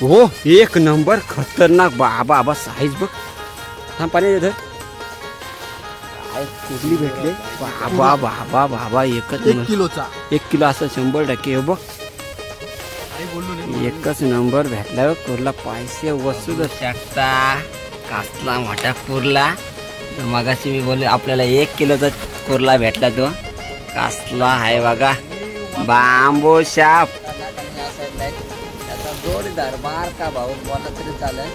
हो एक नंबर खतरनाक बाबा बाबा साईज बघ. थांब पाणी देत काय कुठली भेटले? बाबा बाबा बाबा एकच एक नंबर. किलोचा. एक किलो असं शंभर टक्के हो बघ. एकच नंबर भेटला कुर्ला पैसे वसूल शकता कासला मोठा कुर्ला. तर मगाशी मी बोलले आपल्याला एक किलोचा कुर्ला भेटला तो. कासला आहे बघा. बांबो शाप. जोडीदार बार का भाऊ बोला तरी चालेल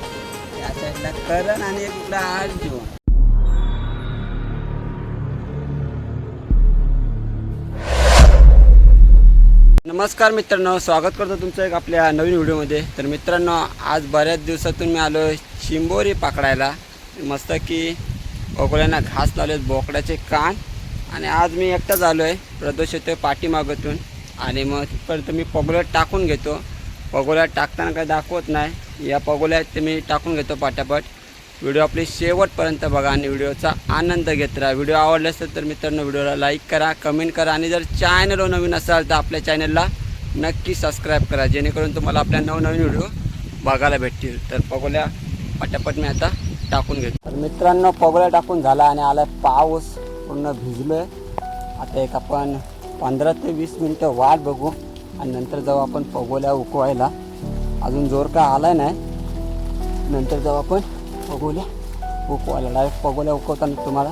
या साईडला करण आणि एक अर्जुन नमस्कार मित्रांनो स्वागत करतो तुमचं एक आपल्या नवीन व्हिडिओमध्ये. तर मित्रांनो आज बऱ्याच दिवसातून मी आलो चिंबोरी पकडायला. मस्त की बोकड्यांना घास लावले बोकड्याचे कान. आणि आज मी एकटाच आलो आहे प्रदोष येतो पाठीमागतून. आणि मग तिथपर्यंत मी पॉप्युलर टाकून घेतो. पगोल्यात टाकताना काही दाखवत नाही. या पगोल्यात मी टाकून घेतो पाटापट. व्हिडिओ आपली शेवटपर्यंत बघा आणि व्हिडिओचा आनंद घेत राहा. व्हिडिओ आवडला असेल तर मित्रांनो व्हिडिओला लाईक करा कमेंट करा आणि जर चॅनलवर नवीन असाल तर आपल्या चॅनलला नक्की सबस्क्राईब करा. जेणेकरून तुम्हाला आपल्या नवनवीन व्हिडिओ बघायला भेटतील. तर पगोल्या पटापट मी आता टाकून घेतो. तर मित्रांनो पगोल्या टाकून झाला आणि आला पाऊस. पूर्ण भिजलो आहे आता एक आपण पंधरा ते वीस मिनटं वाट बघू. आणि नंतर जाऊ आपण पगोल्या उकवायला. अजून जोर का आलाय नाही. नंतर जाऊ आपण पगोल्या उकवायला. डायरेक्ट पगोल्या उकवताना तुम्हाला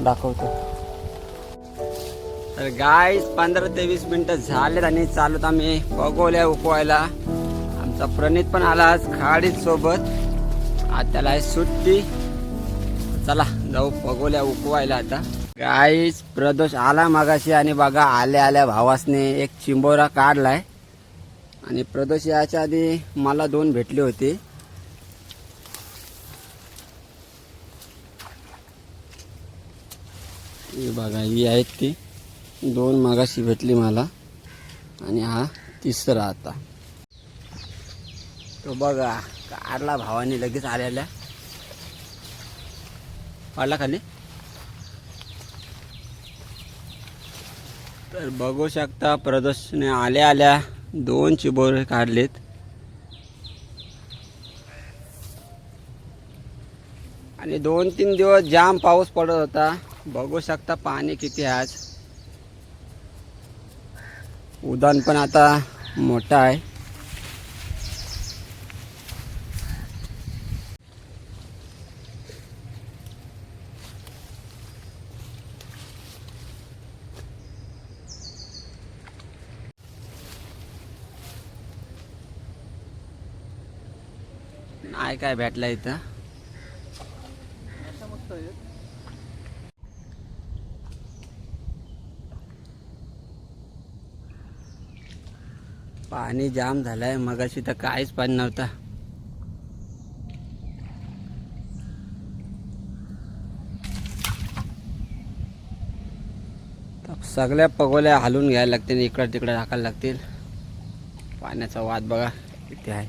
दाखवतो. तर गाईस पंधरा ते वीस मिनटं झालेत आणि चालत आम्ही पगोल्या उकवायला. आमचा प्रणित पण आला आज खाडीत सोबत. आता त्याला आहे सुट्टी. चला जाऊ पगोल्या उकवायला आता. गाईस प्रदोष आला मागाशी आणि बघा आल्या आल्या भावासने एक चिंबोरा काढलाय. आणि प्रदोष याच्या आधी मला दोन भेटले होते. हे बघा ही आहेत ती. दोन मागाशी भेटली मला. आणि हा तिसरा आता. तो बघा काढला भावाने लगेच आलेल्या पाडला खाली? तर बघू शकता प्रदर्शने आल्या आल्या दोन चिबोरे काढलेत. आणि दोन तीन दिवस जाम पाऊस पडत होता. बघू शकता पाणी किती आहे आज. उदान पण आता मोठा आहे. काय काय भेटलं इथं? पाणी जाम झालंय मगाशी तर काहीच पाणी नव्हता. सगळ्या पगोल्या हालून घ्यायला लागतील इकडं तिकडं टाकायला लागतील. पाण्याचा वाद बघा किती आहे.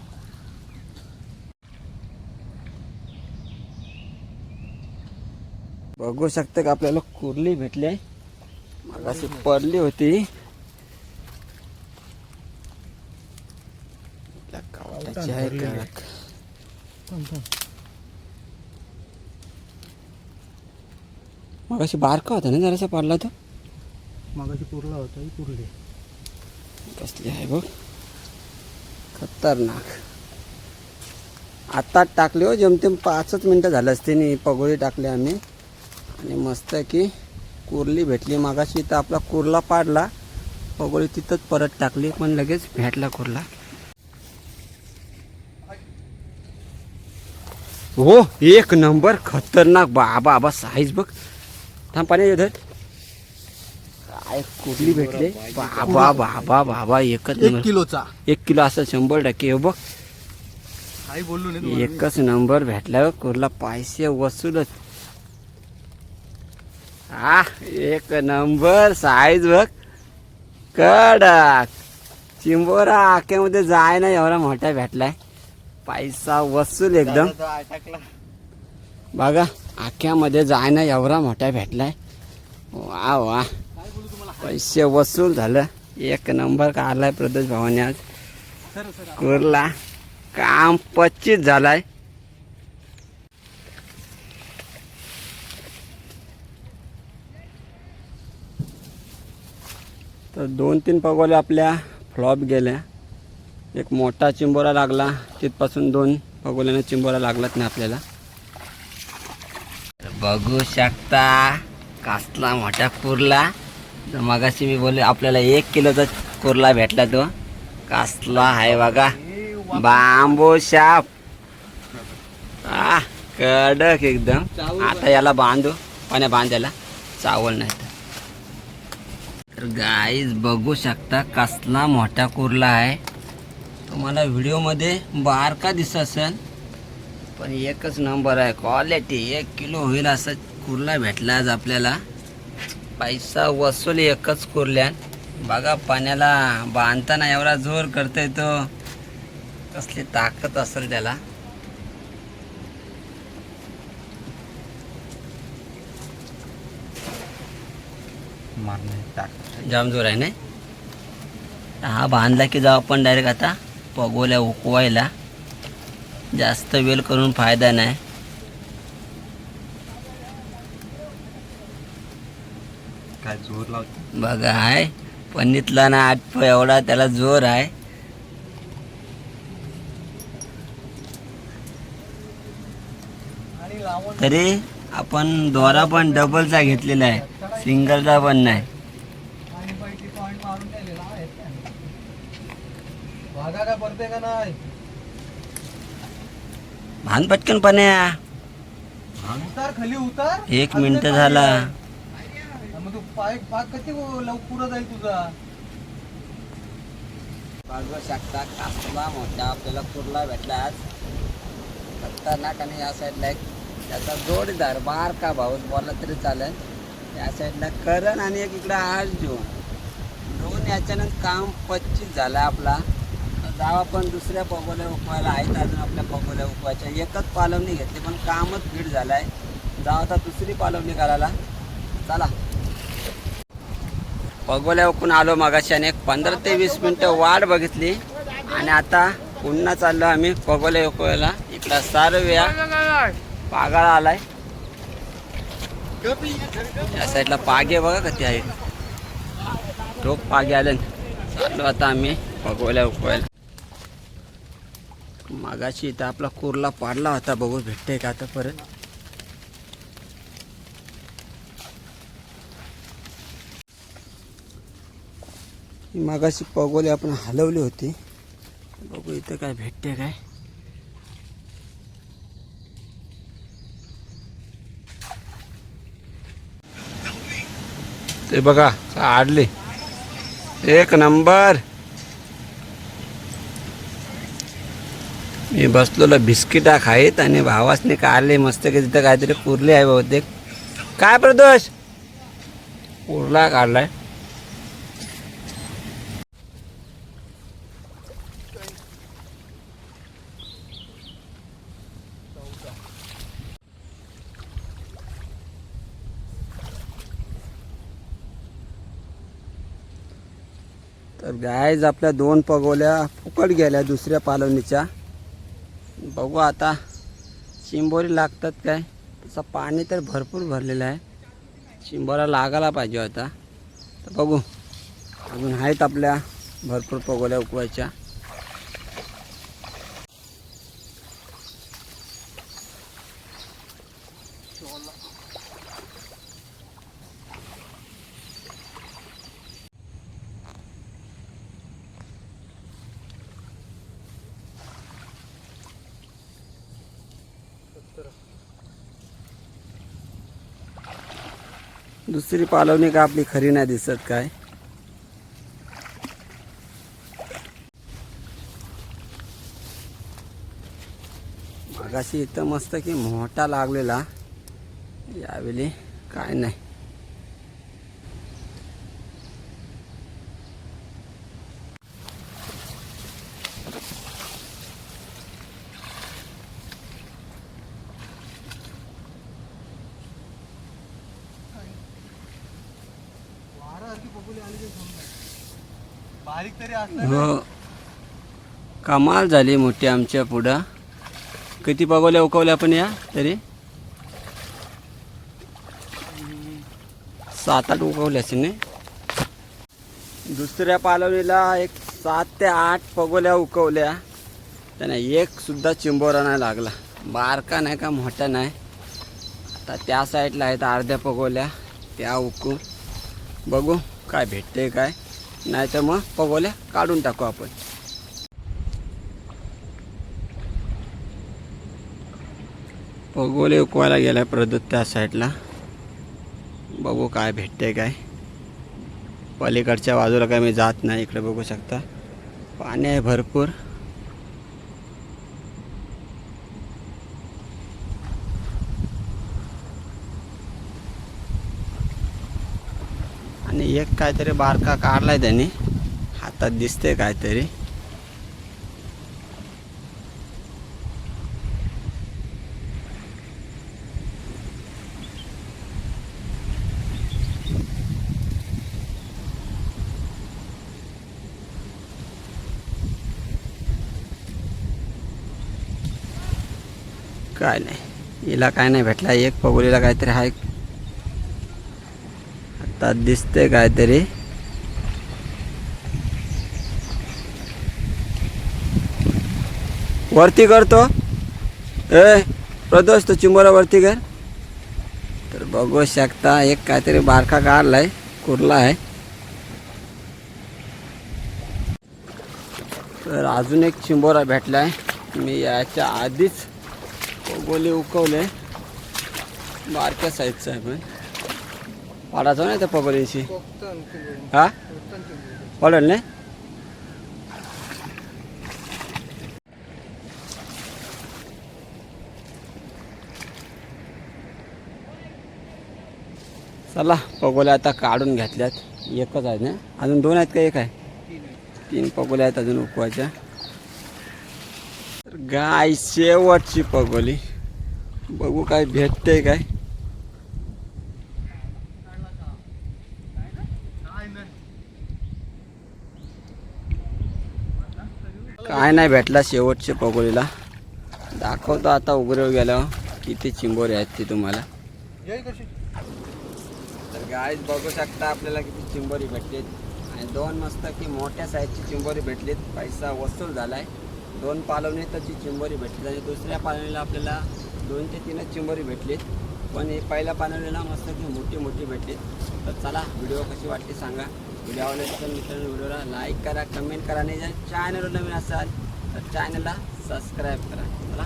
बघू शकता का आपल्याला कुर्ली भेटली आहे. मगाशी पडली होती. का? मगाशी बारका होता ना जरासा पडला तो. मागाशी पुरला होता ही पुरली कसली आहे बघ. खतरनाक. आता टाकली हो जेमतेम पाचच मिनटं झालं असते नी पगोळी टाकली आम्ही. आणि मस्त की कुर्ली भेटली. मागाशी तर आपला कुर्ला पाडला. पगोळी तिथंच परत टाकली पण लगेच भेटला कुर्ला. हो एक नंबर खतरनाक बाबा बाबा साईज बघ. थांब पाणी येत काय कुर्ली भेटले. बाबा बाबा बाबा एकच एक नंबर. किलोचा. एक किलो असं शंभर टक्के हो बघ. काही बोललो नाही. एकच नंबर भेटला. कुर्ला पैसे वसूलच. हा एक नंबर साईज बघ. कडक. चिंबोरा आक्यामध्ये जाय ना एवढा मोठा भेटलाय. पैसा वसूल एकदम. बघा आख्यामध्ये जाय ना एवढा मोठा भेटलाय. वा वा पैसे वसूल झालं. एक नंबर काढलाय प्रदेश भावाने आज. कुर्ला. काम पच्चीस झालाय. तर दोन तीन पगोल्या आपल्या फ्लॉप गेल्या. एक मोठा चिंबोरा लागला तिथपासून दोन पगोल्याने चिंबोरा लागलाच नाही आपल्याला. बघू शकता कासला मोठा कुर्ला. तर मगाशी मी बोलले आपल्याला एक किलोचा कुर्ला भेटला तो. कासला आहे बघा. बांबू शाप. आ कडक एकदम. आता याला बांधू पाण्या बांधायला. चावल नाही तर. गाईज बघू शकता कसला मोठा कुर्ला आहे. तुम्हाला व्हिडिओमध्ये बारका दिसत असेल पण एकच नंबर आहे. क्वालिटी एक किलो होईल असं कुर्ला भेटला आज आपल्याला. पैसा वसूल एकच कुर्ल्यान. बघा पाण्याला बांधताना एवढा जोर करतोय तो. कसली ताकद असेल त्याला. जाम जोर आहे नाही? हा बांधला की जाऊ आपण डायरेक्ट आता पगोल्या उकवायला. जास्त वेळ करून फायदा नाही. काय जोर लावतो? बघा आहे पन्नीतला ना आठ एवढा त्याला जोर आहे. तरी आपण दोरा पण डबलचा घेतलेला आहे. सिंगलचा पण नाही आणि पैकी पॉईंट मारून ठेवलेला आहे पडते का नाही? भान पटकन पाण्या. उतार खाली उतार. एक मिनिट झाला. मग तू पाय पाक कधी जाईल तुझा. बघू शकता कासला मोठा आपल्याला कुर्ला भेटला आज. खतरनाक आणि या साईडला एक त्याचा जोडीदार बारका भाऊच बोलला तरी चालेल. या साईडला करण आणि एक इकडं अर्जुन दोन याच्यानं काम पच्चीस झालं आपला. तर पण दुसऱ्या पगोल्या उकवायला आहेत अजून आपल्या पगोल्या उकवायच्या एकच पालवणी घेतली पण कामच भीड झालाय. जाऊ आता दुसरी पालवणी करायला. चला. पगोल्या उकून आलो मगाशी आणि एक पंधरा ते वीस मिनटं वाट बघितली. आणि आता पुन्हा चाललो आम्ही पगोल्या उकवायला इकडं सारव्या पागाळा आलाय. या साईडला पागे बघा कधी आहेत टोक पागे आले. चाललो आता आम्ही पगोल्या उकवायला मागाशी इथं आपला कुरला पाडला होता बघू भेटते का आता परत. मागाशी पगोली आपण हलवली होती. बघू इथं काय भेटते काय. ते बघा आडली. एक नंबर. मी बसलेलो बिस्किटा खाईत आणि भावासने काढले मस्त की तिथं काहीतरी कुरले आहे बहुतेक. काय प्रदोष? कुर्ला काढलाय. तर गायज आपल्या दोन पगोल्या फुकट गेल्या दुसऱ्या पालवणीच्या. बघू आता. चिंबोरी लागतात काय? तसं पाणी तर भरपूर भरलेलं आहे. चिंबोरा लागायला पाहिजे होता. तर बघू. अजून आहेत आपल्या भरपूर पगोल्या उकवायच्या. दुसरी पालवणी का आपली खरी नाही दिसत काय? मगाशी इथं मस्त की मोठा लागलेला. यावेळी काय नाही वारा अशी बघूली आली की समजा. बारीक तरी असलं हो. कमाल झाली मोठी आमच्या पुढं. किती पगोल्या उकवल्या आपण या तरी? सात आठ उकवल्या असेल नाही? दुसऱ्या पालवणीला एक सात ते आठ पगोल्या उकवल्या. त्याने एक सुद्धा चिंबोरा नाही लागला. बारका नाही का मोठा नाही. आता त्या साईडला आहेत अर्ध्या पगोल्या त्या उकू. बघू काय भेटते काय? नाहीतर मग पगोल्या काढून टाकू आपण. पगोले उकवायला गेला प्रदत्त त्या साईडला. बघू काय भेटते काय. पलीकडच्या बाजूला काय मी जात नाही इकडे बघू शकता. पाणी आहे भरपूर आणि एक काहीतरी बारका काढलाय त्यांनी. हातात दिसते काहीतरी. काय नाही. हिला काय नाही भेटला. एक पगोलीला काहीतरी आहे आता दिसते काहीतरी. वरती करतो ए प्रदोष तो चिंबोरा वरती कर. तर बघू शकता एक काहीतरी बारका काढलाय कुर्ला आहे. तर अजून एक चिंबोरा भेटलाय. मी याच्या आधीच गोले उकवले. बारक्या साईजचा आहे पण. हा? कोकतन किंबोरी. पडेल नाही चला पगोल्या आता काढून घेतल्यात. एकच आहेत ना? अजून दोन आहेत का एक आहे? तीन आहे. तीन पगोल्या आहेत अजून उकवायच्या. तर गाय शेवटची पगोली. बघू काय भेटते काय. काय नाही भेटला शेवटच्या पगोलीला. दाखवतो आता उघडे गेल्यावर किती चिंबोरे आहेत ते तुम्हाला. तर गाय बघू शकता आपल्याला किती चिंबोरी भेटलीत. आणि दोन मस्त की मोठ्या साईजची चिंबोरी भेटलीत. पैसा वसूल झालाय. दोन पालवणी तशी चिंबोरी भेटली. आणि दुसऱ्या पालवणीला आपल्याला दोन ते तीनच चिंबोरी भेटलीत. पण हे पहिल्या पालवणीला मस्त की मोठी मोठी भेटलीत. तर चला व्हिडिओ कशी वाटते सांगा. व्हिडिओ आवडला तर मित्रांनो व्हिडिओला लाईक करा कमेंट करा आणि जर चॅनल नवीन असाल तर चॅनलला सबस्क्राईब करा. चला.